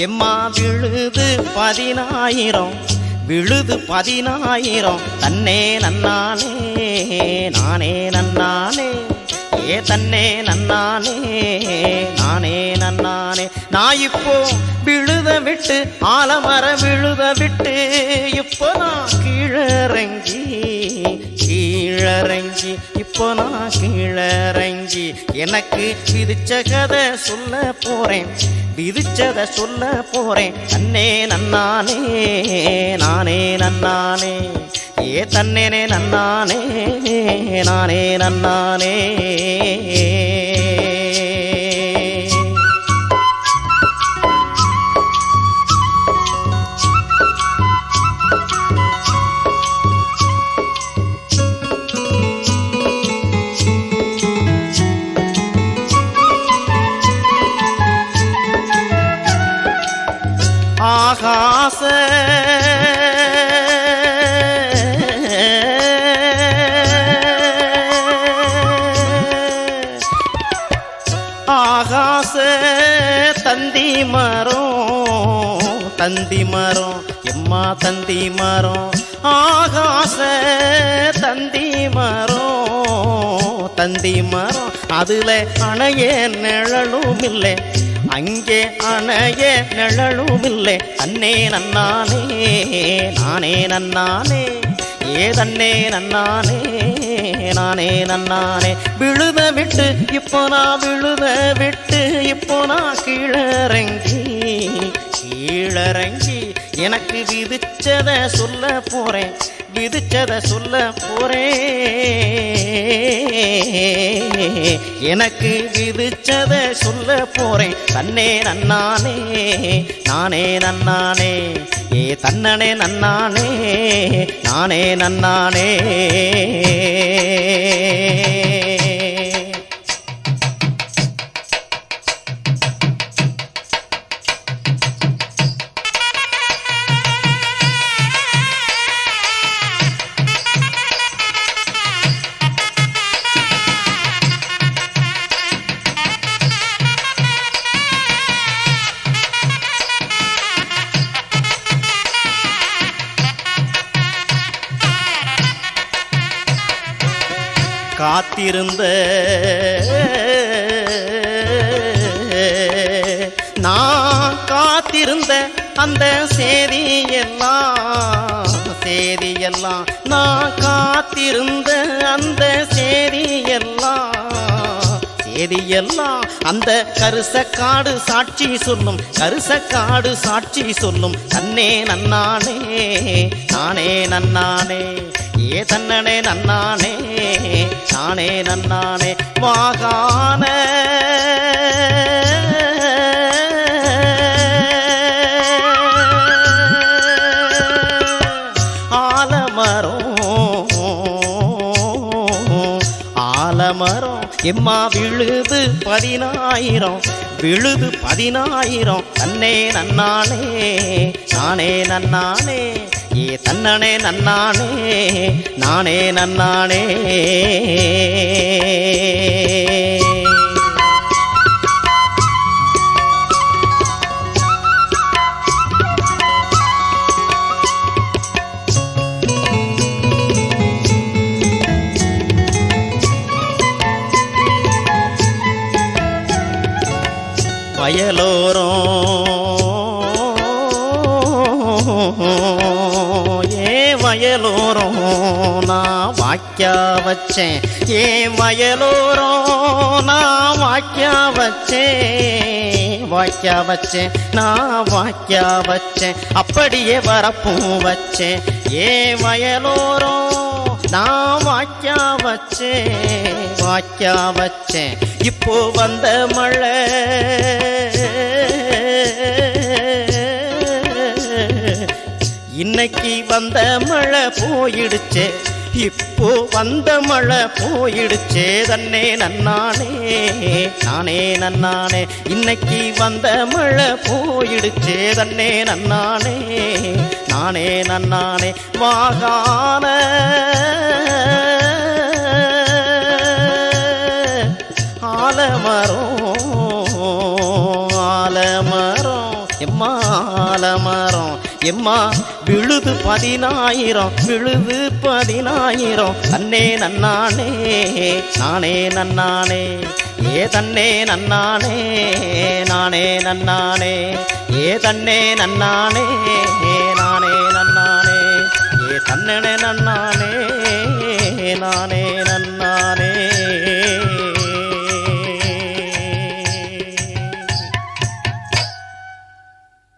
எம்மா விழுது பதினாயிரம் விழுது பதினாயிரம் தன்னே நன்னானே நானே நன்னானே ஏ தன்னே நன்னானே நானே நன்னானே நான் இப்போ விழுத விட்டு ஆலமர விழுத விட்டு இப்போ நான் கீழறங்கி கீழறங்கி இப்போ நான் கீழறங்கி எனக்கு விதிச்ச கதை சொல்ல போறேன். விதிச்சத சொல்ல போறேன். தன்னே நன்னானே நானே நன்னானே ஏ தன்னேனே நன்னானே நானே நன்னானே. ஆச. ஆகாச தந்தி மரம் தந்தி மரம் எம்மா தந்தி மரம். ஆகாச தந்தி மரம் தந்தி மரம். அதுல அணைய நிழலும் இல்லை. அங்கே அணைய நிழலுமில்லை. அன்னே நன்னானே நானே நன்னானே ஏதன்னே நன்னானே நானே நன்னானே. விழுத விட்டு இப்போ நான் விழுத விட்டு இப்போ நான் கீழறங்கி கீழறங்கி எனக்கு விதிச்சத சொல்ல போறேன் விதிச்சத சொல்ல போறேன். எனக்கு விதிச்சத சொல்ல போறேன். தன்னே நன்னானே நானே நன்னானே ஏ தன்னனே நன்னானே நானே நன்னானே. காத்திருந்த. நான் காத்திருந்த அந்த செய்தியெல்லாம் செய்தியெல்லாம் நான் காத்திருந்த அந்த செய்தியெல்லாம் செய்தியெல்லாம் அந்த கருசக்காடு சாட்சி சொல்லும் கருசக்காடு சாட்சி சொல்லும். தன்னே நன்னானே நானே நன்னானே. ஏ தன்னனே நன்னானே நானே நன்னானே வாகான ஆலமரம் எம்மா விழுது பதினாயிரம் விழுது பதினாயிரம் தன்னே நன்னானே நானே நன்னானே. ஏ தன்னனே நன்னானே நானே நன்னானே. வயலோரம். ஏ வயலோரம் நான் வாக்கியா வச்சேன். ஏ வயலோரம் நான் வாக்கியா வச்சேன். வாக்கியா வச்சேன் நான் வாக்கியா வச்சேன். அப்படியே வரப்பும் வச்சேன். ஏ வயலோரம் நான் வாக்கியா வச்சேன். வாக்கியா வச்சேன். இப்போ வந்த மழை இன்னைக்கு வந்த மழை போயிடுச்சே. இப்போ வந்த மழை போயிடுச்சே. தன்னே நன்னானே நானே நன்னானே. இன்னைக்கு வந்த மழை போயிடுச்சே. தன்னே நன்னானே நானே நன்னானே. வாகான ஆலமரம் ஆலமரம் எம்மா ஆலமரம் எம்மா விழுது பதினாயிரம் விழுது பதினாயிரம். தன்னே நன்னானே நானே நன்னானே ஏ தன்னே நன்னானே நானே நன்னானே ஏ தன்னே நன்னானே நானே நன்னானே ஏ தன்னே நன்னானே.